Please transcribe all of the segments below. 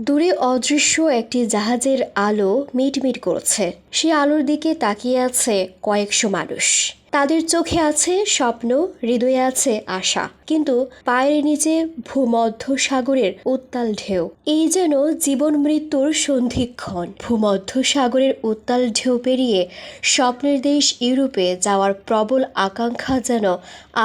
দূরে অদৃশ্য একটি জাহাজের আলো মিটমিট করছে। সে আলোর দিকে তাকিয়ে আছে কয়েকশো মানুষ। তাদের চোখে আছে স্বপ্ন, হৃদয়ে আছে আশা। কিন্তু পায়ের নিচে ভূমধ্য সাগরের উত্তাল ঢেউ। এই যেন জীবন মৃত্যুর সন্ধিক্ষণ। ভূমধ্য সাগরের উত্তাল ঢেউ পেরিয়ে স্বপ্নের দেশ ইউরোপে যাওয়ার প্রবল আকাঙ্ক্ষা যেন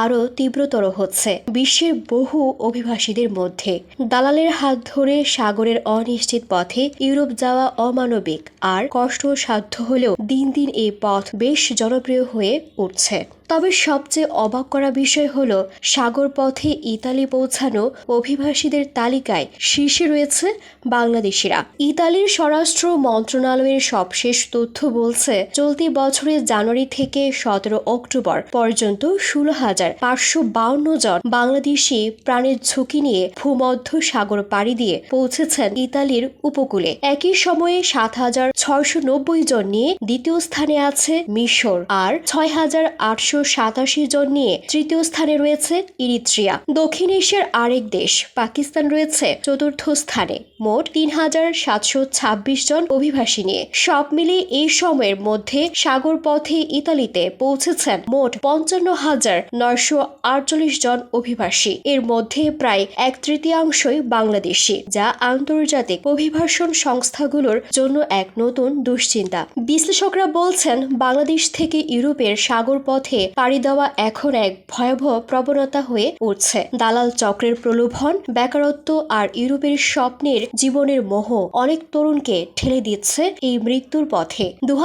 আরও তীব্রতর হচ্ছে। বিশ্বের বহু অভিবাসীদের মধ্যে দালালের হাত ধরে সাগরের অনিশ্চিত পথে ইউরোপ যাওয়া অমানবিক। আর কষ্টসাধ্য হলেও দিন দিন এই পথ বেশ জনপ্রিয় হয়ে উঠছে। হচ্ছে তবে সবচেয়ে অবাক করা বিষয় হলো সাগর পথে ইতালি পৌঁছানো অভিবাসীদের তালিকায় শীর্ষে রয়েছে বাংলাদেশিরা। ইতালির স্বরাষ্ট্র মন্ত্রণালয়ের সবশেষ তথ্য বলছে, চলতি বছরের জানুয়ারি থেকে সতেরো অক্টোবর পর্যন্ত ষোলো হাজার পাঁচশো বাউন্ন জন বাংলাদেশি প্রাণের ঝুঁকি নিয়ে ভূমধ্য সাগর পাড়ি দিয়ে পৌঁছেছেন ইতালির উপকূলে। একই সময়ে সাত হাজার ছয়শো নব্বই জন নিয়ে দ্বিতীয় স্থানে আছে মিশর, আর ছয় হাজার আটশো সাতাশি জন নিয়ে তৃতীয় স্থানে রয়েছে ইরিত্রিয়া। দক্ষিণ এশিয়ার আরেক দেশ, পাকিস্তান রয়েছে চতুর্থ স্থানে। মোট তিন হাজার সাতশো ছাব্বিশ জন অভিবাসী নিয়ে। সব মিলিয়ে এই সময়ের মধ্যে সাগর পথে ইতালিতে পৌঁছেছেন মোট পঞ্চান্ন হাজার নয়শো আটচল্লিশ জন অভিবাসী। এর মধ্যে প্রায় এক তৃতীয়াংশই বাংলাদেশি, যা আন্তর্জাতিক অভিবাসন সংস্থাগুলোর জন্য এক নতুন দুশ্চিন্তা। বিশ্লেষকরা বলছেন, বাংলাদেশ থেকে ইউরোপের সাগর পথে পাড়ি দেওয়া এখন এক ভয়াবহ প্রবণতা হয়ে উঠছে। দালাল চক্রের প্রলোভন, বেকারত্ব আর ইউরোপের স্বপ্নের জীবনের মোহ অনেক তরুণকে ঠেলে দিচ্ছে এই মৃত্যুর পথে। দু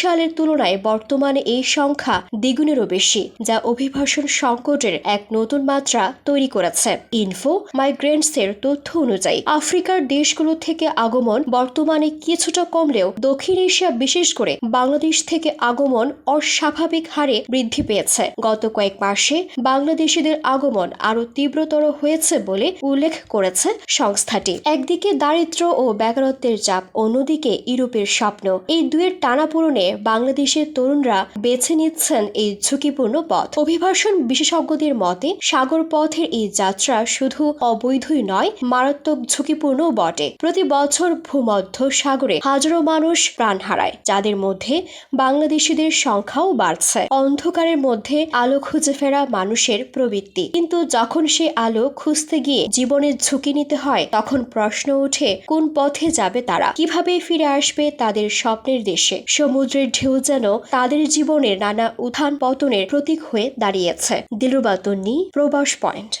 সালের তুলনায় বর্তমানে এই সংখ্যা দ্বিগুণেরও বেশি, যা অভিবাসন সংকটের এক নতুন মাত্রা তৈরি করেছে। ইনফো, মাইগ্রেন্টসের তথ্য অনুযায়ী, আফ্রিকার দেশগুলো থেকে আগমন বর্তমানে কিছুটা কমলেও দক্ষিণ এশিয়া, বিশেষ করে বাংলাদেশ থেকে আগমন অস্বাভাবিক হারে বৃদ্ধি পেয়েছে। গত কয়েক মাসে বাংলাদেশিদের আগমন আরও তীব্রতর হয়েছে বলে উল্লেখ করেছে সংস্থাটি। একদিকে দারিদ্র্য ও বেকারত্বের চাপ, অন্যদিকে ইউরোপের স্বপ্ন। এই দুয়ের টানাপোড়নে বাংলাদেশের তরুণরা বেছে নিচ্ছেন এই ঝুঁকিপূর্ণ পথ। অভিবাসন বিশেষজ্ঞদের মতে সাগর পথের এই যাত্রা শুধু অবৈধই নয়, মারাত্মক ঝুঁকিপূর্ণ বটে। প্রতি বছর ভূমধ্য সাগরে হাজারো মানুষ প্রাণ হারায়, যাদের মধ্যে বাংলাদেশিদের সংখ্যাও বাড়ছে। অন্ধকারের মধ্যে আলো খুঁজে ফেরা মানুষের প্রবৃত্তি। কিন্তু যখন সে আলো খুঁজতে গিয়ে জীবনের ঝুঁকি নিতে হয়, তখন প্রশ্ন ওঠে, কোন পথে যাবে তারা? কীভাবে ফিরে আসবে তাদের স্বপ্নের দেশে? সমুদ্রের ঢেউ যেন তাদের জীবনের নানা উত্থান পতনের প্রতীক হয়ে দাঁড়িয়েছে। দিলুবাতন্নি, প্রবাস পয়েন্ট।